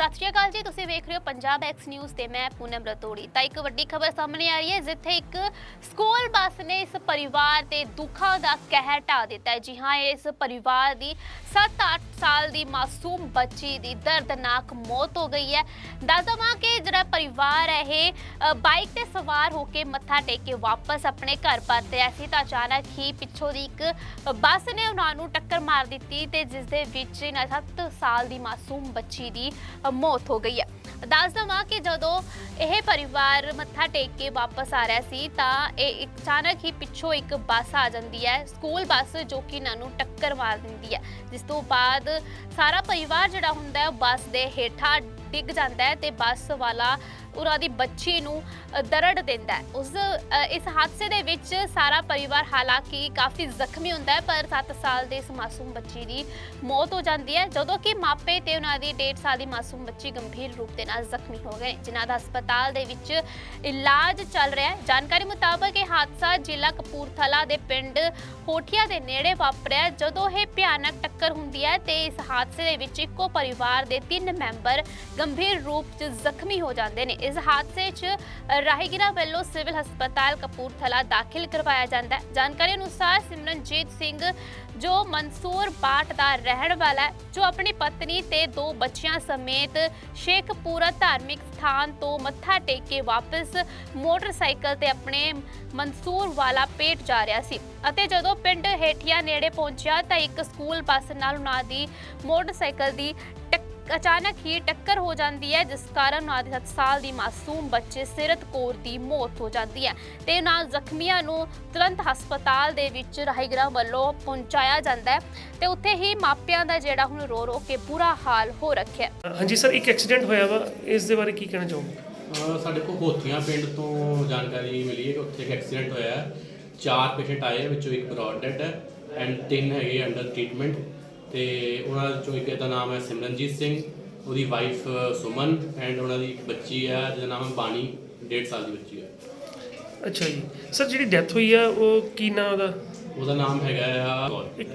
ਸਤਿ ਸ਼੍ਰੀ ਅਕਾਲ ਜੀ, ਤੁਸੀਂ ਵੇਖ ਰਹੇ ਹੋ ਪੰਜਾਬ ਐਕਸ ਨਿਊਜ਼ ਤੇ ਮੈਂ ਪੂਨਮ ਰਤੋੜੀ। ਤਾਂ ਇੱਕ ਵੱਡੀ ਖਬਰ ਸਾਹਮਣੇ ਆ ਰਹੀ ਹੈ, ਜਿੱਥੇ ਇੱਕ ਸਕੂਲ ਬੱਸ ਨੇ ਇਸ ਪਰਿਵਾਰ ਤੇ ਦੁੱਖਾਂ ਦਾ ਕਹਿਰ ਢਾ ਦਿੱਤਾ ਹੈ। ਜੀ ਹਾਂ, ਇਸ ਪਰਿਵਾਰ ਦੀ 7-8 ਸਾਲ ਦੀ ਮਾਸੂਮ ਬੱਚੀ ਦੀ ਦਰਦਨਾਕ ਮੌਤ ਹੋ ਗਈ ਹੈ। ਦੱਸ ਦਵਾਂ ਕਿ ਜਿਹੜਾ ਪਰਿਵਾਰ ਹੈ ਇਹ ਬਾਈਕ ਤੇ ਸਵਾਰ ਹੋ ਕੇ ਮੱਥਾ ਟੇਕ ਕੇ ਵਾਪਸ ਆਪਣੇ ਘਰ ਪਰਤ ਰਿਹਾ ਸੀ। ਤਾਂ ਅਚਾਨਕ ਹੀ ਪਿੱਛੋਂ ਦੀ ਇੱਕ ਬੱਸ ਨੇ ਉਹਨਾਂ ਨੂੰ ਟੱਕਰ ਮਾਰ ਦਿੱਤੀ ਤੇ ਜਿਸ ਦੇ ਵਿੱਚ ਇਹਨਾਂ 7 ਸਾਲ ਦੀ ਮਾਸੂਮ ਬੱਚੀ ਦੀ ਮੌਤ ਹੋ ਗਈ ਹੈ। ਦੱਸ ਦਵਾਂ ਕਿ ਜਦੋਂ ਇਹ ਪਰਿਵਾਰ ਮੱਥਾ ਟੇਕ ਕੇ ਵਾਪਸ ਆ ਰਿਹਾ ਸੀ, ਤਾਂ ਇਹ ਅਚਾਨਕ ਹੀ ਪਿੱਛੋਂ ਇੱਕ ਬੱਸ ਆ ਜਾਂਦੀ ਹੈ। ਸਕੂਲ ਬੱਸ ਜੋ ਕਿ ਇਹਨਾਂ ਨੂੰ ਟੱਕਰ ਮਾਰ ਦਿੰਦੀ ਹੈ। ਜਿਸ ਤੋਂ ਬਾਅਦ ਸਾਰਾ ਪਰਿਵਾਰ ਜਿਹੜਾ ਹੁੰਦਾ ਹੈ ਉਹ ਬੱਸ ਦੇ ਹੇਠਾਂ ਡਿੱਗ ਜਾਂਦਾ ਹੈ ਤੇ ਬੱਸ ਵਾਲਾ ਉਹਨਾਂ ਦੀ ਬੱਚੀ ਨੂੰ ਦਰੜ ਦਿੰਦਾ ਹੈ। ਉਸ ਇਸ ਹਾਦਸੇ ਦੇ ਵਿੱਚ ਸਾਰਾ ਪਰਿਵਾਰ ਹਾਲਾਂਕਿ ਕਾਫੀ ਜ਼ਖਮੀ ਹੁੰਦਾ ਹੈ, ਪਰ 7 ਸਾਲ ਦੇ ਇਸ ਮਾਸੂਮ ਬੱਚੀ ਦੀ ਮੌਤ ਹੋ ਜਾਂਦੀ ਹੈ, ਜਦੋਂ ਕਿ ਮਾਪੇ ਤੇ ਉਹਨਾਂ ਦੀ 1.5 ਸਾਲ ਦੀ ਮਾਸੂਮ ਬੱਚੀ ਗੰਭੀਰ ਰੂਪ ਦੇ ਨਾਲ ਜ਼ਖਮੀ ਹੋ ਗਏ। ਜਿਨ੍ਹਾਂ ਦਾ ਹਸਪਤਾਲ ਦੇ ਵਿੱਚ ਇਲਾਜ ਚੱਲ ਰਿਹਾ ਹੈ। ਜਾਣਕਾਰੀ ਮੁਤਾਬਕ ਇਹ ਹਾਦਸਾ ਜ਼ਿਲ੍ਹਾ ਕਪੂਰਥਲਾ ਦੇ ਪਿੰਡ ਹੋਠੀਆ ਦੇ ਨੇੜੇ ਵਾਪਰਿਆ, ਜਦੋਂ ਇਹ ਭਿਆਨਕ ਟੱਕਰ ਹੁੰਦੀ ਹੈ ਤੇ ਇਸ ਹਾਦਸੇ ਦੇ ਵਿੱਚ ਇੱਕੋ ਪਰਿਵਾਰ ਦੇ ਤਿੰਨ ਮੈਂਬਰ ਗੰਭੀਰ ਰੂਪ 'ਚ ਜ਼ਖਮੀ ਹੋ ਜਾਂਦੇ ਨੇ। ਇਸ ਹਾਦਸੇ 'ਚ ਰਾਹਗੀਰਾਂ ਵੱਲੋਂ ਸਿਵਲ ਹਸਪਤਾਲ ਕਪੂਰਥਲਾ ਦਾਖਲ ਕਰਵਾਇਆ ਜਾਂਦਾ ਹੈ। ਜਾਣਕਾਰੀ ਅਨੁਸਾਰ ਸਿਮਰਨਜੀਤ ਸਿੰਘ, ਜੋ ਮਨਸੂਰ ਬਾਟ ਦਾ ਰਹਿਣ ਵਾਲਾ ਹੈ, ਜੋ ਆਪਣੀ ਪਤਨੀ ਤੇ ਦੋ ਬੱਚਿਆਂ ਸਮੇਤ ਸ਼ੇਖਪੂਰਾ ਧਾਰਮਿਕ ਸਥਾਨ ਤੋਂ ਮੱਥਾ ਟੇਕ ਕੇ ਵਾਪਸ ਮੋਟਰਸਾਈਕਲ ਤੇ ਆਪਣੇ ਮਨਸੂਰ ਵਾਲਾ ਪੇਟ ਜਾ ਰਿਹਾ ਸੀ ਅਤੇ ਜਦੋਂ ਪਿੰਡ ਹੇਠੀਆਂ ਨੇੜੇ ਪਹੁੰਚਿਆ ਤਾਂ ਇੱਕ ਸਕੂਲ ਬੱਸ ਨਾਲ ਉਹਨਾਂ ਦੀ ਮੋਟਰਸਾਈਕਲ ਦੀ ਟੱਕ- ਅਚਾਨਕ ਹੀ ਟੱਕਰ ਹੋ ਜਾਂਦੀ ਹੈ ਜਿਸ ਕਾਰਨ ਉਹਨਾਂ ਦੀ 7 ਸਾਲ ਦੀ ਮਾਸੂਮ ਬੱਚੇ ਸਿਰਤ ਕੌਰ ਦੀ ਮੌਤ ਹੋ ਜਾਂਦੀ ਹੈ। ਤੇ ਨਾਲ ਜ਼ਖਮੀਆਂ ਨੂੰ ਤੁਰੰਤ ਹਸਪਤਾਲ ਦੇ ਵਿੱਚ ਰਾਹਗੀਰਾਂ ਵੱਲੋਂ ਪਹੁੰਚਾਇਆ ਜਾਂਦਾ ਹੈ ਤੇ ਉੱਥੇ ਹੀ ਮਾਪਿਆਂ ਦਾ ਜਿਹੜਾ ਹੁਣ ਰੋ ਰੋ ਕੇ ਬੁਰਾ ਹਾਲ ਹੋ ਰੱਖਿਆ ਹੈ। ਹਾਂਜੀ ਸਰ ਇੱਕ ਐਕਸੀਡੈਂਟ ਹੋਇਆ ਵਾ ਇਸ ਦੇ ਬਾਰੇ ਕੀ ਕਹਿਣਾ ਚਾਹੋਗੇ? ਅਹ ਸਾਡੇ ਕੋਲ ਹੋਥੀਆਂ ਪਿੰਡ ਤੋਂ ਜਾਣਕਾਰੀ ਮਿਲੀ ਹੈ ਕਿ ਉੱਥੇ ਇੱਕ ਐਕਸੀਡੈਂਟ ਹੋਇਆ ਹੈ। ਚਾਰ ਪੇਸ਼ੈਂਟ ਆਏ ਆ, ਵਿੱਚੋਂ ਇੱਕ ਬ੍ਰੌਡ ਡੈਡ ਹੈ ਐਂਡ ਤਿੰਨ ਹੈਗੇ ਅੰਡਰ ਟ੍ਰੀਟਮੈਂਟ ਤੇ ਉਹਨਾਂ ਚੋਂ ਇੱਕ ਦਾ ਨਾਮ ਹੈ ਸਿਮਰਨਜੀਤ ਸਿੰਘ ਉਹਦੀ ਵਾਈਫ ਸੁਮਨ ਐਂਡ ਉਹਨਾਂ ਦੀ ਇੱਕ ਬੱਚੀ ਹੈ ਜਿਹਦਾ ਨਾਮ ਹੈ ਬਾਣੀ 1.5 ਸਾਲ ਦੀ ਬੱਚੀ ਹੈ। ਅੱਛਾ ਜੀ। ਸਰ ਜਿਹੜੀ ਡੈਥ ਹੋਈ ਆ ਉਹ ਕੀ ਨਾਮ ਉਹਦਾ? ਉਹਦਾ ਨਾਮ ਹੈਗਾ ਆ ਇੱਕ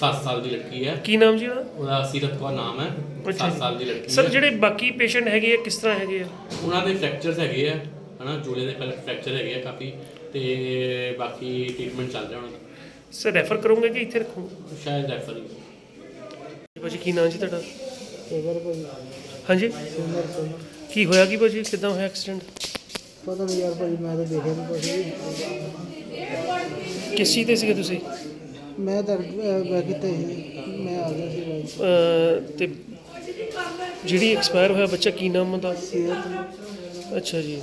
7 ਸਾਲ ਦੀ ਲੜਕੀ ਹੈ। ਕੀ ਨਾਮ ਜੀ ਉਹਦਾ? ਉਹਦਾ ਸੀਰਤ ਕੌਰ ਨਾਮ ਹੈ। ਅੱਛਾ 7 ਜੀ। ਸਾਲ ਦੀ ਲੜਕੀ ਸਰ ਹੈ। ਜਿਹੜੇ ਬਾਕੀ ਪੇਸ਼ੈਂਟ ਹੈਗੇ ਆ ਕਿਸ ਤਰ੍ਹਾਂ ਹੈਗੇ ਆ? ਉਹਨਾਂ ਦੇ ਫ੍ਰੈਕਚਰਸ ਹੈਗੇ ਆ ਹਨਾ? ਜੋੜੇ ਦੇ ਫ੍ਰੈਕਚਰ ਹੈਗੇ ਆ ਕਾਫੀ ਤੇ ਬਾਕੀ ਟ੍ਰੀਟਮੈਂਟ ਚੱਲ ਰਿਹਾ ਉਹਨਾਂ ਦਾ ਸਰ ਰੈਫਰ ਕਰੋਗੇ ਕਿ ਇੱਥੇ ਰੱਖੋ ਸ਼ਾਇਦ ਰੈਫਰ ਹੀ ਭਾਜੀ ਕੀ ਨਾਮ ਜੀ ਤੁਹਾਡਾ? ਭਾਈ ਹਾਂਜੀ? ਸਿਮਰ ਕੀ ਹੋਇਆ ਕੀ ਭਾਜੀ? ਕਿਦਾਂ ਹੋਇਆ ਐਕਸੀਡੈਂਟ ਪਤਾ ਨਹੀਂ ਯਾਰ ਭਾਈ ਮੈਂ ਤਾਂ ਦੇਖਿਆ ਨਹੀਂ ਕੁਛ ਕਿਸ ਚੀਜ਼ ਤੇ ਸੀਗੇ ਤੁਸੀਂ? ਮੈਂ ਤਾਂ ਮੈਂ ਕਿਤੇ ਸੀ ਮੈਂ ਆ ਗਿਆ ਸੀ ਅਹ, ਤੇ ਜਿਹੜੀ ਐਕਸਪਾਇਰ ਹੋਇਆ ਬੱਚਾ ਕੀ ਨਾਮ ਉਹਦਾ? ਸਿਹਤ। ਅੱਛਾ ਜੀ।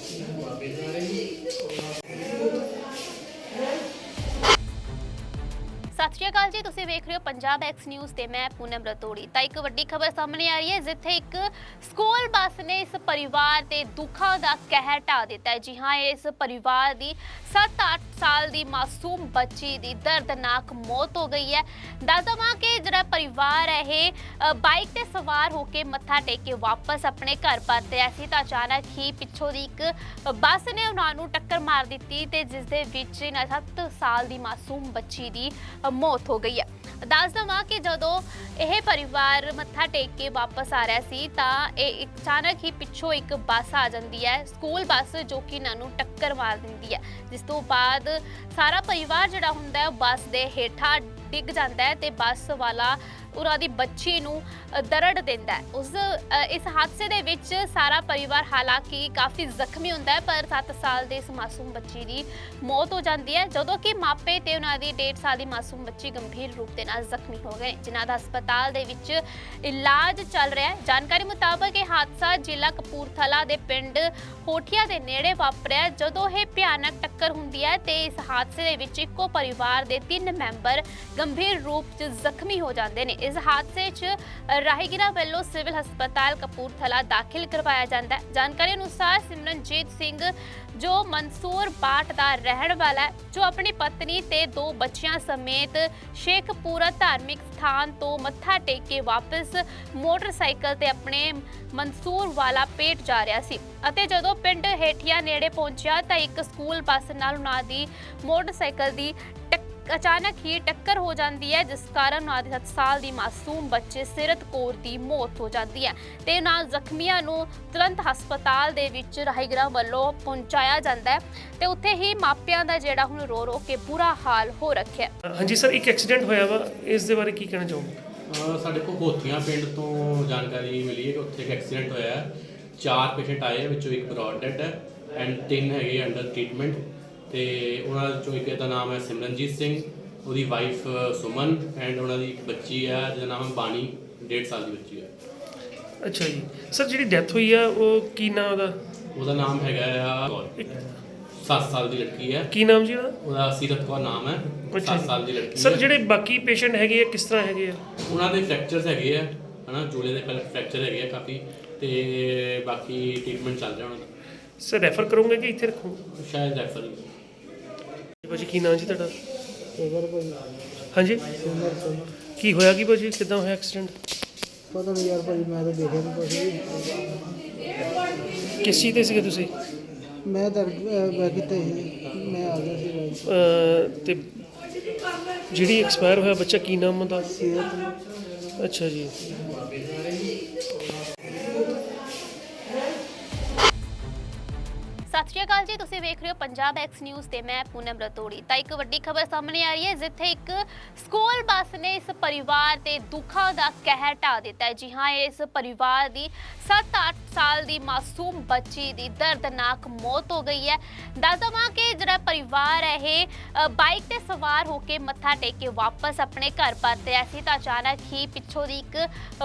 ਅਕਾਲ ਜੀ ਤੁਸੀਂ ਵੇਖ ਰਹੇ ਹੋ ਪੰਜਾਬ ਐਕਸ ਨਿਊਜ਼ ਤੇ ਮੈਂ ਪੂਨਮ ਰਤੋੜੀ ਤਾਂ ਇੱਕ ਵੱਡੀ ਖਬਰ ਸਾਹਮਣੇ ਆ ਰਹੀ ਹੈ ਜਿੱਥੇ ਇੱਕ ਸਕੂਲ ਬੱਸ ਨੇ ਇਸ ਪਰਿਵਾਰ ਤੇ ਦੁੱਖਾਂ ਦਾ ਕਹਿਰ ਢਾ ਦਿੱਤਾ ਹੈ। ਜੀ ਹਾਂ ਇਸ ਪਰਿਵਾਰ ਦੀ 7-8 ਸਾਲ ਦੀ ਮਾਸੂਮ ਬੱਚੀ ਦੀ ਦਰਦਨਾਕ ਮੌਤ ਹੋ ਗਈ ਹੈ। ਦੱਸ ਦਵਾਂ ਕਿ ਜਿਹੜਾ ਪਰਿਵਾਰ ਹੈ ਇਹ ਅ, ਬਾਈਕ ਤੇ ਸਵਾਰ ਹੋ ਕੇ ਮੱਥਾ ਟੇਕ ਕੇ ਵਾਪਸ ਆਪਣੇ ਘਰ ਪਰਤ ਰਿਹਾ ਸੀ ਤਾਂ ਅਚਾਨਕ ਹੀ ਪਿੱਛੋਂ ਦੀ ਇੱਕ ਬੱਸ ਨੇ ਉਹਨਾਂ ਨੂੰ ਟੱਕਰ ਮਾਰ ਦਿੱਤੀ ਤੇ ਜਿਸ ਦੇ ਵਿੱਚ ਇਹਨਾਂ 7 ਸਾਲ ਦੀ ਮਾਸੂਮ ਬੱਚੀ ਦੀ ਅ, ਮੌਤ ਹੋ ਗਈ ਹੈ। ਦੱਸ ਦਵਾਂ ਕਿ ਜਦੋਂ ਇਹ ਪਰਿਵਾਰ ਮੱਥਾ ਟੇਕ ਕੇ ਵਾਪਸ ਆ ਰਿਹਾ ਸੀ, ਤਾਂ ਇਹ ਅਚਾਨਕ ਹੀ ਪਿੱਛੋਂ ਇੱਕ ਬੱਸ ਆ ਜਾਂਦੀ ਹੈ, ਸਕੂਲ ਬੱਸ ਜੋ ਕਿ ਇਹਨਾਂ ਨੂੰ ਟੱਕਰ ਮਾਰ ਦਿੰਦੀ ਹੈ। ਜਿਸ ਤੋਂ ਬਾਅਦ ਸਾਰਾ ਪਰਿਵਾਰ ਜਿਹੜਾ ਹੁੰਦਾ ਹੈ, ਉਹ ਬੱਸ ਦੇ ਹੇਠਾਂ ਡਿੱਗ ਜਾਂਦਾ ਹੈ ਤੇ ਬੱਸ ਵਾਲਾ ਉਹਨਾਂ ਦੀ ਬੱਚੀ ਨੂੰ ਦਰੜ ਦਿੰਦਾ ਹੈ। ਉਸ ਇਸ ਹਾਦਸੇ ਦੇ ਵਿੱਚ ਸਾਰਾ ਪਰਿਵਾਰ ਹਾਲਾਂਕਿ ਕਾਫੀ ਜ਼ਖਮੀ ਹੁੰਦਾ ਹੈ, ਪਰ 7 ਸਾਲ ਦੇ ਇਸ ਮਾਸੂਮ ਬੱਚੀ ਦੀ ਮੌਤ ਹੋ ਜਾਂਦੀ ਹੈ, ਜਦੋਂ ਕਿ ਮਾਪੇ ਤੇ ਉਹਨਾਂ ਦੀ 1.5 ਸਾਲ ਦੀ ਮਾਸੂਮ ਬੱਚੀ ਗੰਭੀਰ ਰੂਪ ਦੇ ਨਾਲ ਜ਼ਖਮੀ ਹੋ ਗਏ। ਜਿਨ੍ਹਾਂ ਦਾ ਹਸਪਤਾਲ ਦੇ ਵਿੱਚ ਇਲਾਜ ਚੱਲ ਰਿਹਾ ਹੈ। ਜਾਣਕਾਰੀ ਮੁਤਾਬਕ ਇਹ ਹਾਦਸਾ ਜ਼ਿਲ੍ਹਾ ਕਪੂਰਥਲਾ ਦੇ ਪਿੰਡ ਹੋਠੀਆ ਦੇ ਨੇੜੇ ਵਾਪਰਿਆ, ਜਦੋਂ ਇਹ ਭਿਆਨਕ ਟੱਕਰ ਹੁੰਦੀ ਹੈ ਤੇ ਇਸ ਹਾਦਸੇ ਦੇ ਵਿੱਚ ਇੱਕੋ ਪਰਿਵਾਰ ਦੇ ਤਿੰਨ ਮੈਂਬਰ ਗੰਭੀਰ ਰੂਪ 'ਚ ਜ਼ਖਮੀ ਹੋ ਜਾਂਦੇ ਨੇ। ਇਸ ਹਾਦਸੇ 'ਚ ਰਾਹਗੀਰਾਂ ਵੱਲੋਂ ਸਿਵਲ ਹਸਪਤਾਲ ਕਪੂਰਥਲਾ ਦਾਖਲ ਕਰਵਾਇਆ ਜਾਂਦਾ ਹੈ। ਜਾਣਕਾਰੀ ਅਨੁਸਾਰ ਸਿਮਰਨਜੀਤ ਸਿੰਘ, ਜੋ ਮਨਸੂਰ ਬਾਟ ਦਾ ਰਹਿਣ ਵਾਲਾ ਹੈ, ਜੋ ਆਪਣੀ ਪਤਨੀ ਤੇ ਦੋ ਬੱਚਿਆਂ ਸਮੇਤ ਸ਼ੇਖਪੂਰਾ ਧਾਰਮਿਕ ਸਥਾਨ ਤੋਂ ਮੱਥਾ ਟੇਕ ਕੇ ਵਾਪਸ ਮੋਟਰਸਾਈਕਲ ਤੇ ਆਪਣੇ ਮਨਸੂਰ ਵਾਲਾ ਪੇਟ ਜਾ ਰਿਹਾ ਸੀ ਅਤੇ ਜਦੋਂ ਪਿੰਡ ਹੇਠੀਆਂ ਨੇੜੇ ਪਹੁੰਚਿਆ ਤਾਂ ਇੱਕ ਸਕੂਲ ਬੱਸ ਨਾਲ ਉਹਨਾਂ ਦੀ ਮੋਟਰਸਾਈਕਲ ਦੀ ਟੱਕ- ਅਚਾਨਕ ਹੀ ਟੱਕਰ ਹੋ ਜਾਂਦੀ ਹੈ ਜਿਸ ਕਾਰਨ ਉਹਨਾਂ ਦੀ 7 ਸਾਲ ਦੀ ਮਾਸੂਮ ਬੱਚੇ ਸਿਰਤ ਕੌਰ ਦੀ ਮੌਤ ਹੋ ਜਾਂਦੀ ਹੈ। ਤੇ ਨਾਲ ਜ਼ਖਮੀਆਂ ਨੂੰ ਤੁਰੰਤ ਹਸਪਤਾਲ ਦੇ ਵਿੱਚ ਰਾਹਗੀਰਾਂ ਵੱਲੋਂ ਪਹੁੰਚਾਇਆ ਜਾਂਦਾ ਹੈ ਤੇ ਉੱਥੇ ਹੀ ਮਾਪਿਆਂ ਦਾ ਜਿਹੜਾ ਹੁਣ ਰੋ ਰੋ ਕੇ ਬੁਰਾ ਹਾਲ ਹੋ ਰੱਖਿਆ ਹੈ। ਹਾਂਜੀ ਸਰ ਇੱਕ ਐਕਸੀਡੈਂਟ ਹੋਇਆ ਵਾ ਇਸ ਦੇ ਬਾਰੇ ਕੀ ਕਹਿਣਾ ਚਾਹੋਗੇ? ਸਾਡੇ ਕੋਲ ਹੋਥੀਆਂ ਪਿੰਡ ਤੋਂ ਜਾਣਕਾਰੀ ਮਿਲੀ ਹੈ ਕਿ ਉੱਥੇ ਇੱਕ ਐਕਸੀਡੈਂਟ ਹੋਇਆ ਹੈ। ਚਾਰ ਪੇਸ਼ੈਂਟ ਆਏ ਆ ਵਿੱਚੋਂ ਇੱਕ ਬ੍ਰੌਡ ਡੈਡ ਹੈ ਐਂਡ ਤਿੰਨ ਹੈਗੇ ਅੰਡਰ ਟ੍ਰੀਟਮੈਂਟ ਤੇ ਉਹਨਾਂ ਚੋਂ ਇੱਕ ਦਾ ਨਾਮ ਹੈ ਸਿਮਰਨਜੀਤ ਸਿੰਘ ਉਹਦੀ ਵਾਈਫ ਸੁਮਨ ਐਂਡ ਉਹਨਾਂ ਦੀ ਇੱਕ ਬੱਚੀ ਹੈ ਜਿਹਦਾ ਨਾਮ ਹੈ ਬਾਣੀ 1.5 ਸਾਲ ਦੀ ਬੱਚੀ ਹੈ। ਅੱਛਾ ਜੀ। ਸਰ ਜਿਹੜੀ ਡੈਥ ਹੋਈ ਆ ਉਹ ਕੀ ਨਾਮ ਉਹਦਾ? ਉਹਦਾ ਨਾਮ ਹੈਗਾ ਆ 7 ਸਾਲ ਦੀ ਲੜਕੀ ਹੈ। ਕੀ ਨਾਮ ਜੀ ਉਹਦਾ? ਉਹਦਾ ਸੀਰਤ ਕੌਰ ਨਾਮ ਹੈ। ਅੱਛਾ 7 ਜੀ। ਸਾਲ ਦੀ ਲੜਕੀ ਸਰ ਹੈ। ਜਿਹੜੇ ਬਾਕੀ ਪੇਸ਼ੈਂਟ ਹੈਗੇ ਆ ਕਿਸ ਤਰ੍ਹਾਂ ਹੈਗੇ ਆ? ਉਹਨਾਂ ਦੇ ਫ੍ਰੈਕਚਰਸ ਹੈਗੇ ਆ ਹਨਾ? ਜੂਲੇ ਦੇ ਫ੍ਰੈਕਚਰ ਹੈਗੇ ਆ ਕਾਫੀ ਤੇ ਬਾਕੀ ਟ੍ਰੀਟਮੈਂਟ ਚੱਲ ਰਿਹਾ ਉਹਨਾਂ ਦਾ ਸਰ ਰੈਫਰ ਕਰੋਗੇ ਕਿ ਇੱਥੇ ਰੱਖੋ ਸ਼ਾਇਦ ਰੈਫਰ ਹੀ ਭਾਜੀ ਕੀ ਨਾਮ ਜੀ ਤੁਹਾਡਾ? ਸਿਮਰ ਭਾਈ ਹਾਂਜੀ? ਸਿਮਰ ਸਿਮਰ। ਕੀ ਹੋਇਆ ਕੀ ਭਾਜੀ? ਕਿੱਦਾਂ ਹੋਇਆ ਐਕਸੀਡੈਂਟ ਪਤਾ ਨਹੀਂ ਯਾਰ ਭਾਈ ਮੈਂ ਤਾਂ ਦੇਖਿਆ ਨਹੀਂ ਵੀ। ਕਿਸ ਚੀਜ਼ ਤੇ ਸੀਗੇ ਤੁਸੀਂ? ਮੈਂ ਤਾਂ ਮੈਂ ਕਿਤੇ ਸੀ? ਮੈਂ ਆ ਗਿਆ ਸੀ ਭਾਈ ਅਹ ਤੇ ਜਿਹੜੀ ਐਕਸਪਾਇਰ ਹੋਇਆ ਬੱਚਾ ਕੀ ਨਾਮ ਉਹਦਾ? ਸਿਹਤ ਅੱਛਾ ਜੀ। ਅਕਾਲ ਜੀ ਤੁਸੀਂ ਵੇਖ ਰਹੇ ਹੋ ਪੰਜਾਬ ਐਕਸ ਨਿਊਜ਼ ਤੇ ਮੈਂ ਪੂਨਮ ਰਤੋੜੀ। ਤਾਂ ਇੱਕ ਵੱਡੀ ਖਬਰ ਸਾਹਮਣੇ ਆ ਰਹੀ ਹੈ, ਜਿੱਥੇ ਇੱਕ ਸਕੂਲ ਬੱਸ ਨੇ ਇਸ ਪਰਿਵਾਰ ਤੇ ਦੁੱਖਾਂ ਦਾ ਕਹਿਰ ਢਾ ਦਿੱਤਾ ਹੈ। ਜੀ ਹਾਂ, ਇਸ ਪਰਿਵਾਰ ਦੀ 7-8 ਸਾਲ ਦੀ ਮਾਸੂਮ ਬੱਚੀ ਦੀ ਦਰਦਨਾਕ ਮੌਤ ਹੋ ਗਈ ਹੈ। ਦੱਸ ਦੇਵਾਂ ਕਿ ਜਿਹੜਾ ਪਰਿਵਾਰ ਹੈ, ਇਹ ਬਾਈਕ ਤੇ ਸਵਾਰ ਹੋ ਕੇ ਮੱਥਾ ਟੇਕ ਕੇ ਵਾਪਸ ਆਪਣੇ ਘਰ ਪਰਤਿਆ ਸੀ। ਤਾਂ ਅਚਾਨਕ ਹੀ ਪਿੱਛੋਂ ਦੀ ਇੱਕ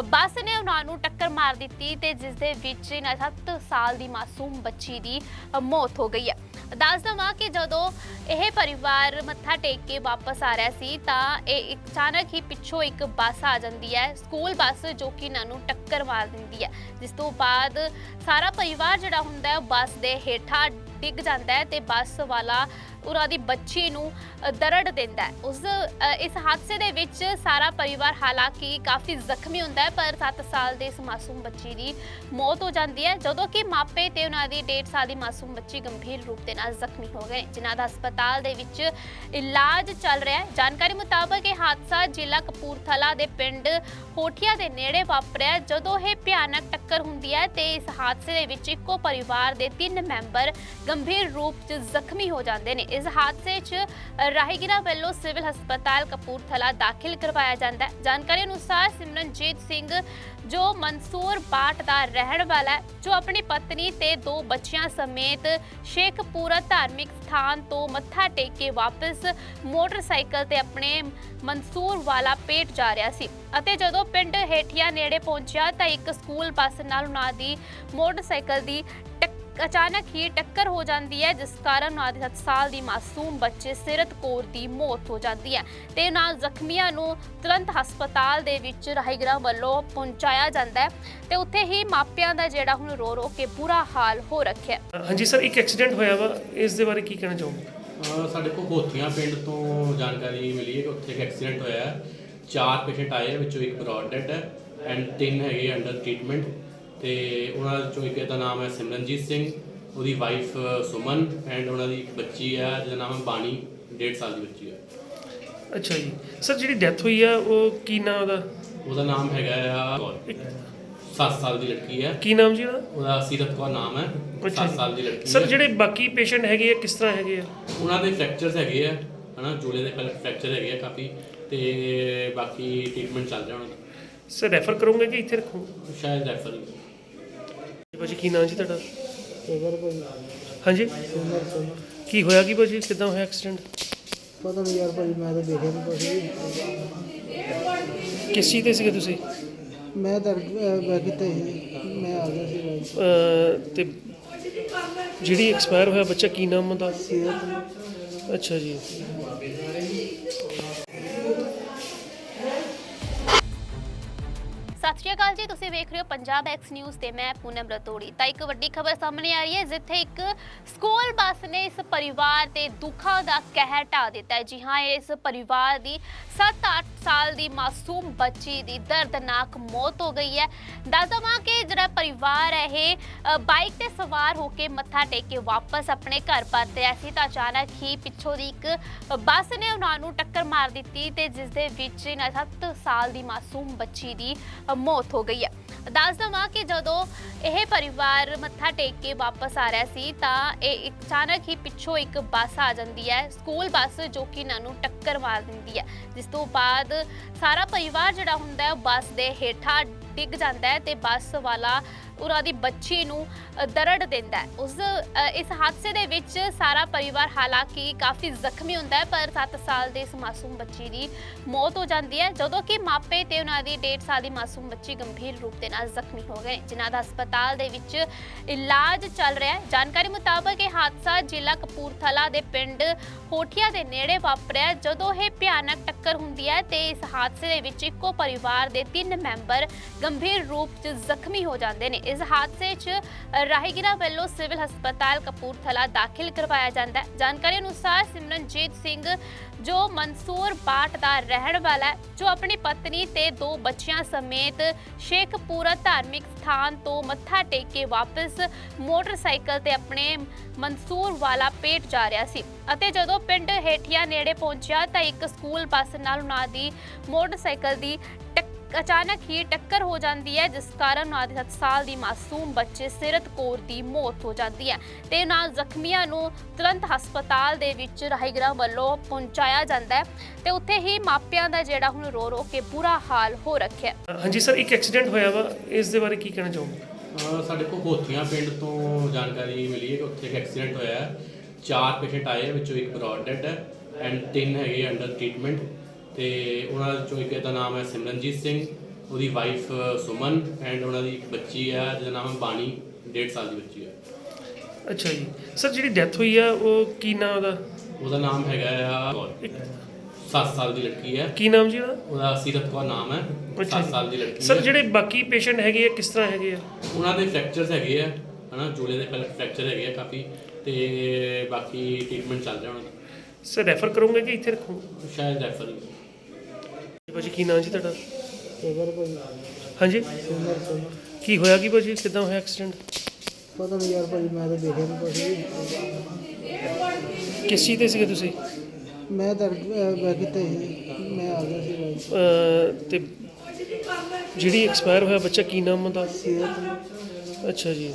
ਬੱਸ ਨੇ ਉਹਨਾਂ ਨੂੰ ਟੱਕਰ ਮਾਰ ਦਿੱਤੀ ਤੇ ਜਿਸ ਦੇ ਵਿੱਚ ਇਹਨਾਂ 7 ਸਾਲ ਦੀ ਮਾਸੂਮ ਬੱਚੀ ਦੀ ਮੌਤ ਹੋ ਗਈ ਹੈ। ਦੱਸ ਦੇਵਾਂ ਕਿ ਜਦੋਂ ਇਹ ਪਰਿਵਾਰ ਮੱਥਾ ਟੇਕ ਕੇ ਵਾਪਸ ਆ ਰਿਹਾ ਸੀ, ਤਾਂ ਇਹ ਅਚਾਨਕ ਹੀ ਪਿੱਛੋਂ ਇੱਕ ਬੱਸ ਆ ਜਾਂਦੀ ਹੈ, ਸਕੂਲ ਬੱਸ ਜੋ ਕਿ ਇਹਨਾਂ ਨੂੰ ਟੱਕਰ ਮਾਰ ਦਿੰਦੀ ਹੈ। ਜਿਸ ਤੋਂ ਬਾਅਦ ਸਾਰਾ ਪਰਿਵਾਰ ਜਿਹੜਾ ਹੁੰਦਾ ਹੈ, ਉਹ ਬੱਸ ਦੇ ਹੇਠਾਂ ਡਿੱਗ ਜਾਂਦਾ ਹੈ ਤੇ ਬੱਸ ਵਾਲਾ ਉਹਨਾਂ ਦੀ ਬੱਚੀ ਨੂੰ ਦਰੜ ਦਿੰਦਾ ਹੈ। ਉਸ ਇਸ ਹਾਦਸੇ ਦੇ ਵਿੱਚ ਸਾਰਾ ਪਰਿਵਾਰ ਹਾਲਾਂਕਿ ਕਾਫੀ ਜ਼ਖਮੀ ਹੁੰਦਾ ਹੈ, ਪਰ 7 ਸਾਲ ਦੇ ਇਸ ਮਾਸੂਮ ਬੱਚੀ ਦੀ ਮੌਤ ਹੋ ਜਾਂਦੀ ਹੈ, ਜਦੋਂ ਕਿ ਮਾਪੇ ਤੇ ਉਹਨਾਂ ਦੀ 1.5 ਸਾਲ ਦੀ ਮਾਸੂਮ ਬੱਚੀ ਗੰਭੀਰ ਰੂਪ ਦੇ ਨਾਲ ਜ਼ਖਮੀ ਹੋ ਗਏ, ਜਿਨ੍ਹਾਂ ਦਾ ਹਸਪਤਾਲ ਦੇ ਵਿੱਚ ਇਲਾਜ ਚੱਲ ਰਿਹਾ ਹੈ। ਜਾਣਕਾਰੀ ਮੁਤਾਬਕ ਇਹ ਹਾਦਸਾ ਜ਼ਿਲ੍ਹਾ ਕਪੂਰਥਲਾ ਦੇ ਪਿੰਡ ਹੋਠੀਆ ਦੇ ਨੇੜੇ ਵਾਪਰਿਆ ਜਦੋਂ ਇਹ ਭਿਆਨਕ ਟੱਕਰ ਹੁੰਦੀ ਹੈ ਤੇ ਇਸ ਹਾਦਸੇ ਦੇ ਵਿੱਚ ਇੱਕੋ ਪਰਿਵਾਰ ਦੇ ਤਿੰਨ ਮੈਂਬਰ ਗੰਭੀਰ ਰੂਪ 'ਚ ਜ਼ਖਮੀ ਹੋ ਜਾਂਦੇ ਨੇ। ਇਸ ਹਾਦਸੇ 'ਚ ਰਾਹਗੀਰਾਂ ਵੱਲੋਂ ਸਿਵਲ ਹਸਪਤਾਲ ਕਪੂਰਥਲਾ ਦਾਖਲ ਕਰਵਾਇਆ ਜਾਂਦਾ ਹੈ। ਜਾਣਕਾਰੀ ਅਨੁਸਾਰ ਸਿਮਰਨਜੀਤ ਸਿੰਘ, ਜੋ ਮਨਸੂਰ ਬਾਟ ਦਾ ਰਹਿਣ ਵਾਲਾ ਹੈ, ਜੋ ਆਪਣੀ ਪਤਨੀ ਤੇ ਦੋ ਬੱਚਿਆਂ ਸਮੇਤ ਸ਼ੇਖਪੂਰਾ ਧਾਰਮਿਕ ਸਥਾਨ ਤੋਂ ਮੱਥਾ ਟੇਕ ਕੇ ਵਾਪਸ ਮੋਟਰਸਾਈਕਲ ਤੇ ਆਪਣੇ ਮਨਸੂਰ ਵਾਲਾ ਪੇਟ ਜਾ ਰਿਹਾ ਸੀ ਅਤੇ ਜਦੋਂ ਪਿੰਡ ਹੇਠੀਆਂ ਨੇੜੇ ਪਹੁੰਚਿਆ ਤਾਂ ਇੱਕ ਸਕੂਲ ਬੱਸ ਨਾਲ ਉਹਨਾਂ ਦੀ ਮੋਟਰਸਾਈਕਲ ਦੀ ਟੱਕ- ਅਚਾਨਕ ਹੀ ਟੱਕਰ ਹੋ ਜਾਂਦੀ ਹੈ ਜਿਸ ਕਾਰਨ ਉਹਨਾਂ ਦੀ 7 ਸਾਲ ਦੀ ਮਾਸੂਮ ਬੱਚੇ ਸਿਰਤ ਕੌਰ ਦੀ ਮੌਤ ਹੋ ਜਾਂਦੀ ਹੈ। ਤੇ ਨਾਲ ਜ਼ਖਮੀਆਂ ਨੂੰ ਤੁਰੰਤ ਹਸਪਤਾਲ ਦੇ ਵਿੱਚ ਰਾਹਗੀਰਾਂ ਵੱਲੋਂ ਪਹੁੰਚਾਇਆ ਜਾਂਦਾ ਹੈ ਤੇ ਉੱਥੇ ਹੀ ਮਾਪਿਆਂ ਦਾ ਜਿਹੜਾ ਹੁਣ ਰੋ ਰੋ ਕੇ ਬੁਰਾ ਹਾਲ ਹੋ ਰੱਖਿਆ ਹੈ। ਹਾਂਜੀ ਸਰ ਇੱਕ ਐਕਸੀਡੈਂਟ ਹੋਇਆ ਵਾ ਇਸ ਦੇ ਬਾਰੇ ਕੀ ਕਹਿਣਾ ਚਾਹੋਗੇ? ਸਾਡੇ ਕੋਲ ਹੋਥੀਆਂ ਪਿੰਡ ਤੋਂ ਜਾਣਕਾਰੀ ਮਿਲੀ ਹੈ ਕਿ ਉੱਥੇ ਇੱਕ ਐਕਸੀਡੈਂਟ ਹੋਇਆ ਹੈ। ਚਾਰ ਪੇਸ਼ੈਂਟ ਆਏ ਆ ਵਿੱਚੋਂ ਇੱਕ ਬ੍ਰੌਡ ਡੈਡ ਹੈ ਐਂਡ ਤਿੰਨ ਹੈਗੇ ਅੰਡਰ ਟ੍ਰੀਟਮੈਂਟ ਤੇ ਉਹਨਾਂ ਚੋਂ ਇੱਕ ਦਾ ਨਾਮ ਹੈ ਸਿਮਰਨਜੀਤ ਸਿੰਘ ਉਹਦੀ ਵਾਈਫ ਸੁਮਨ ਐਂਡ ਉਹਨਾਂ ਦੀ ਇੱਕ ਬੱਚੀ ਹੈ ਜਿਹਦਾ ਨਾਮ ਹੈ ਬਾਣੀ 1.5 ਸਾਲ ਦੀ ਬੱਚੀ ਹੈ। ਅੱਛਾ ਜੀ। ਸਰ ਜਿਹੜੀ ਡੈਥ ਹੋਈ ਆ ਉਹ ਕੀ ਨਾਮ ਉਹਦਾ? ਉਹਦਾ ਨਾਮ ਹੈਗਾ ਆ 7 ਸਾਲ ਦੀ ਲੜਕੀ ਹੈ। ਕੀ ਨਾਮ ਜੀ ਉਹਦਾ? ਉਹਦਾ ਸੀਰਤ ਕੌਰ ਨਾਮ ਹੈ। ਅੱਛਾ 7 ਸਾਲ ਦੀ ਲੜਕੀ ਸਰ ਜਿਹੜੇ ਬਾਕੀ ਪੇਸ਼ੈਂਟ ਹੈਗੇ ਆ ਕਿਸ ਤਰ੍ਹਾਂ ਹੈਗੇ ਆ? ਉਹਨਾਂ ਦੇ ਫ੍ਰੈਕਚਰਸ ਹੈਗੇ ਆ ਹਨਾ? ਜੂਲੇ ਦੇ ਫ੍ਰੈਕਚਰ ਹੈਗੇ ਆ ਕਾਫੀ ਤੇ ਬਾਕੀ ਟ੍ਰੀਟਮੈਂਟ ਚੱਲ ਰਿਹਾ ਉਹਨਾਂ ਦਾ ਸਰ ਰੈਫਰ ਕਰੋਗੇ ਕਿ ਇੱਥੇ ਰੱਖੋ ਸ਼ਾਇਦ ਰੈਫਰ ਕੀ ਨਾਮ ਜੀ ਤੁਹਾਡਾ? ਸਿਮਰ ਭਾਈ ਹਾਂਜੀ? ਸਿਮਰ ਸਿਮਰ ਕੀ ਹੋਇਆ ਕੀ ਭਾਜੀ? ਕਿੱਦਾਂ ਹੋਇਆ ਐਕਸੀਡੈਂਟ ਪਤਾ ਨਹੀਂ ਯਾਰ ਭਾਈ ਮੈਂ ਤਾਂ ਦੇਖਿਆ ਨਹੀਂ ਵੀ। ਕਿਸ ਚੀਜ਼ ਤੇ ਸੀਗੇ ਤੁਸੀਂ? ਮੈਂ ਤਾਂ ਮੈਂ ਕਿਤੇ ਸੀ? ਮੈਂ ਆ ਗਿਆ ਸੀ ਅਹ ਤੇ ਜਿਹੜੀ ਐਕਸਪਾਇਰ ਹੋਇਆ ਬੱਚਾ ਕੀ ਨਾਮ ਉਹਦਾ? ਸਿਹਤ। ਅੱਛਾ ਜੀ। ਅਕਾਲ ਜੀ, ਤੁਸੀਂ ਵੇਖ ਰਹੇ ਹੋ ਪੰਜਾਬ ਐਕਸ ਨਿਊਜ਼ ਤੇ ਮੈਂ ਪੂਨਮ ਰਤੋੜੀ। ਤਾਂ ਇੱਕ ਵੱਡੀ ਖਬਰ ਸਾਹਮਣੇ ਆ ਰਹੀ ਹੈ, ਜਿੱਥੇ ਇੱਕ ਸਕੂਲ ਬੱਸ ਨੇ ਇਸ ਪਰਿਵਾਰ ਤੇ ਦੁੱਖਾਂ ਦਾ ਕਹਿਰ ਢਾ ਦਿੱਤਾ ਹੈ। ਜੀ ਹਾਂ, ਇਸ ਪਰਿਵਾਰ ਦੀ 7-8 ਸਾਲ ਦੀ ਮਾਸੂਮ ਬੱਚੀ ਦੀ ਦਰਦਨਾਕ ਮੌਤ ਹੋ ਗਈ ਹੈ। ਦੱਸ ਦਵਾਂ ਕਿ ਜਿਹੜਾ ਪਰਿਵਾਰ ਹੈ ਇਹ ਬਾਈਕ ਤੇ ਸਵਾਰ ਹੋ ਕੇ ਮੱਥਾ ਟੇਕ ਕੇ ਵਾਪਸ ਆਪਣੇ ਘਰ ਪਰਤ ਰਿਹਾ ਸੀ। ਤਾਂ ਅਚਾਨਕ ਹੀ ਪਿੱਛੋਂ ਦੀ ਇੱਕ ਬੱਸ ਨੇ ਉਹਨਾਂ ਨੂੰ ਟੱਕਰ ਮਾਰ ਦਿੱਤੀ ਤੇ ਜਿਸ ਦੇ ਵਿੱਚ ਇਹਨਾਂ 7 ਸਾਲ ਦੀ ਮਾਸੂਮ ਬੱਚੀ ਦੀ ਮੌਤ ਹੋ ਗਈ ਹੈ। ਦੱਸ ਦਵਾਂ ਕਿ ਜਦੋਂ ਇਹ ਪਰਿਵਾਰ ਮੱਥਾ ਟੇਕ ਕੇ ਵਾਪਸ ਆ ਰਿਹਾ ਸੀ, ਤਾਂ ਇਹ ਅਚਾਨਕ ਹੀ ਪਿੱਛੋਂ ਇੱਕ ਬੱਸ ਆ ਜਾਂਦੀ ਹੈ। ਸਕੂਲ ਬੱਸ ਜੋ ਕਿ ਇਹਨਾਂ ਨੂੰ ਟੱਕਰ ਮਾਰ ਦਿੰਦੀ ਹੈ। ਜਿਸ ਤੋਂ ਬਾਅਦ ਸਾਰਾ ਪਰਿਵਾਰ ਜਿਹੜਾ ਹੁੰਦਾ ਹੈ ਉਹ ਬੱਸ ਦੇ ਹੇਠਾਂ ਡਿੱਗ ਜਾਂਦਾ ਹੈ ਤੇ ਬੱਸ ਵਾਲਾ ਉਹਨਾਂ ਦੀ ਬੱਚੀ ਨੂੰ ਦਰੜ ਦਿੰਦਾ ਹੈ। ਉਸ ਇਸ ਹਾਦਸੇ ਦੇ ਵਿੱਚ ਸਾਰਾ ਪਰਿਵਾਰ ਹਾਲਾਂਕਿ ਕਾਫੀ ਜ਼ਖਮੀ ਹੁੰਦਾ ਹੈ, ਪਰ 7 ਸਾਲ ਦੇ ਇਸ ਮਾਸੂਮ ਬੱਚੀ ਦੀ ਮੌਤ ਹੋ ਜਾਂਦੀ ਹੈ, ਜਦੋਂ ਕਿ ਮਾਪੇ ਤੇ ਉਹਨਾਂ ਦੀ 1.5 ਸਾਲ ਦੀ ਮਾਸੂਮ ਬੱਚੀ ਗੰਭੀਰ ਰੂਪ ਦੇ ਨਾਲ ਜ਼ਖਮੀ ਹੋ ਗਏ। ਜਿਨ੍ਹਾਂ ਦਾ ਹਸਪਤਾਲ ਦੇ ਵਿੱਚ ਇਲਾਜ ਚੱਲ ਰਿਹਾ ਹੈ। ਜਾਣਕਾਰੀ ਮੁਤਾਬਕ ਇਹ ਹਾਦਸਾ ਜ਼ਿਲ੍ਹਾ ਕਪੂਰਥਲਾ ਦੇ ਪਿੰਡ ਹੋਠੀਆ ਦੇ ਨੇੜੇ ਵਾਪਰਿਆ, ਜਦੋਂ ਇਹ ਭਿਆਨਕ ਟੱਕਰ ਹੁੰਦੀ ਹੈ ਤੇ ਇਸ ਹਾਦਸੇ ਦੇ ਵਿੱਚ ਇੱਕੋ ਪਰਿਵਾਰ ਦੇ ਤਿੰਨ ਮੈਂਬਰ ਗੰਭੀਰ ਰੂਪ 'ਚ ਜ਼ਖਮੀ ਹੋ ਜਾਂਦੇ ਨੇ। ਇਸ ਹਾਦਸੇ 'ਚ ਰਾਹਗੀਰਾਂ ਵੱਲੋਂ ਸਿਵਲ ਹਸਪਤਾਲ ਕਪੂਰਥਲਾ ਦਾਖਲ ਕਰਵਾਇਆ ਜਾਂਦਾ ਹੈ। ਜਾਣਕਾਰੀ ਅਨੁਸਾਰ ਸਿਮਰਨਜੀਤ ਸਿੰਘ, ਜੋ ਮਨਸੂਰ ਬਾਟ ਦਾ ਰਹਿਣ ਵਾਲਾ ਹੈ, ਜੋ ਆਪਣੀ ਪਤਨੀ ਤੇ ਦੋ ਬੱਚਿਆਂ ਸਮੇਤ ਸ਼ੇਖਪੂਰਾ ਧਾਰਮਿਕ ਸਥਾਨ ਤੋਂ ਮੱਥਾ ਟੇਕ ਕੇ ਵਾਪਸ ਮੋਟਰਸਾਈਕਲ ਤੇ ਆਪਣੇ ਮਨਸੂਰ ਵਾਲਾ ਪੇਟ ਜਾ ਰਿਹਾ ਸੀ ਅਤੇ ਜਦੋਂ ਪਿੰਡ ਹੇਠੀਆਂ ਨੇੜੇ ਪਹੁੰਚਿਆ ਤਾਂ ਇੱਕ ਸਕੂਲ ਬੱਸ ਨਾਲ ਉਹਨਾਂ ਦੀ ਮੋਟਰਸਾਈਕਲ ਦੀ ਟੱਕ- ਅਚਾਨਕ ਹੀ ਟੱਕਰ ਹੋ ਜਾਂਦੀ ਹੈ ਜਿਸ ਕਾਰਨ ਉਹਨਾਂ ਦੀ 7 ਸਾਲ ਦੀ ਮਾਸੂਮ ਬੱਚੇ ਸਿਰਤ ਕੌਰ ਦੀ ਮੌਤ ਹੋ ਜਾਂਦੀ ਹੈ। ਤੇ ਉਹਨਾਂ ਜ਼ਖਮੀਆਂ ਨੂੰ ਤੁਰੰਤ ਹਸਪਤਾਲ ਦੇ ਵਿੱਚ ਰਾਹਗੀਰਾਂ ਵੱਲੋਂ ਪਹੁੰਚਾਇਆ ਜਾਂਦਾ ਹੈ ਤੇ ਉੱਥੇ ਹੀ ਮਾਪਿਆਂ ਦਾ ਜਿਹੜਾ ਹੁਣ ਰੋ ਰੋ ਕੇ ਬੁਰਾ ਹਾਲ ਹੋ ਰੱਖਿਆ ਹੈ। ਹਾਂਜੀ ਸਰ ਇੱਕ ਐਕਸੀਡੈਂਟ ਹੋਇਆ ਵਾ ਇਸ ਦੇ ਬਾਰੇ ਕੀ ਕਹਿਣਾ ਚਾਹੋਗੇ? ਅਹ ਸਾਡੇ ਕੋਲ ਹੋਥੀਆਂ ਪਿੰਡ ਤੋਂ ਜਾਣਕਾਰੀ ਮਿਲੀ ਹੈ ਕਿ ਉੱਥੇ ਇੱਕ ਐਕਸੀਡੈਂਟ ਹੋਇਆ ਹੈ। ਚਾਰ ਪੇਸ਼ੈਂਟ ਆਏ ਆ, ਵਿੱਚੋਂ ਇੱਕ ਬ੍ਰੌਡ ਡੈਡ ਹੈ ਐਂਡ ਤਿੰਨ ਹੈਗੇ ਅੰਡਰ ਟ੍ਰੀਟਮੈਂਟ ਤੇ ਉਹਨਾਂ ਚੋਂ ਇੱਕ ਦਾ ਨਾਮ ਹੈ ਸਿਮਰਨਜੀਤ ਸਿੰਘ ਉਹਦੀ ਵਾਈਫ ਸੁਮਨ ਐਂਡ ਉਹਨਾਂ ਦੀ ਇੱਕ ਬੱਚੀ ਹੈ ਜਿਹਦਾ ਨਾਮ ਹੈ ਬਾਣੀ 1.5 ਸਾਲ ਦੀ ਬੱਚੀ ਹੈ। ਅੱਛਾ ਜੀ। ਸਰ ਜਿਹੜੀ ਡੈਥ ਹੋਈ ਆ ਉਹ ਕੀ ਨਾਮ ਉਹਦਾ? ਉਹਦਾ ਨਾਮ ਹੈਗਾ ਆ ਇੱਕ 7 ਸਾਲ ਦੀ ਲੜਕੀ ਹੈ। ਕੀ ਨਾਮ ਜੀ ਉਹਦਾ? ਉਹਦਾ ਸੀਰਤ ਕੌਰ ਨਾਮ ਹੈ। ਅੱਛਾ 7 ਜੀ। ਸਾਲ ਦੀ ਲੜਕੀ ਸਰ ਜਿਹੜੇ ਬਾਕੀ ਪੇਸ਼ੈਂਟ ਹੈਗੇ ਆ ਕਿਸ ਤਰ੍ਹਾਂ ਹੈਗੇ ਆ? ਉਹਨਾਂ ਦੇ ਫ੍ਰੈਕਚਰਸ ਹੈਗੇ ਆ ਹਨਾ? ਜੋੜੇ ਦੇ ਫ੍ਰੈਕਚਰ ਹੈਗੇ ਆ ਕਾਫੀ ਤੇ ਬਾਕੀ ਟ੍ਰੀਟਮੈਂਟ ਚੱਲ ਰਿਹਾ ਉਹਨਾਂ ਦਾ ਸਰ ਰੈਫਰ ਕਰੋਗੇ ਕਿ ਇੱਥੇ ਰੱਖੋਗੇ? ਸ਼ਾਇਦ ਰੈਫਰ ਹੀ ਭਾਜੀ ਕੀ ਨਾਮ ਜੀ ਤੁਹਾਡਾ? ਸਿਮਰ ਭਾਈ ਹਾਂਜੀ? ਸਿਮਰ ਸਿਮਰ ਕੀ ਹੋਇਆ ਕੀ ਭਾਜੀ ਕਿਦਾਂ ਹੋਇਆ ਐਕਸੀਡੈਂਟ ਪਤਾ ਨਹੀਂ ਯਾਰ ਭਾਈ ਮੈਂ ਤਾਂ ਦੇਖਿਆ ਨਹੀਂ ਵੀ। ਕਿਸ ਚੀਜ਼ ਤੇ ਸੀਗੇ ਤੁਸੀਂ? ਮੈਂ ਤਾਂ ਬੈ ਕਿਤੇ ਸੀ। ਮੈਂ ਆ ਗਿਆ ਸੀ ਭਾਈ ਅਹ ਤੇ ਜਿਹੜੀ ਐਕਸਪਾਇਰ ਹੋਇਆ ਬੱਚਾ ਕੀ ਨਾਮ ਉਹਦਾ? ਸਿਹਤ। ਅੱਛਾ ਜੀ।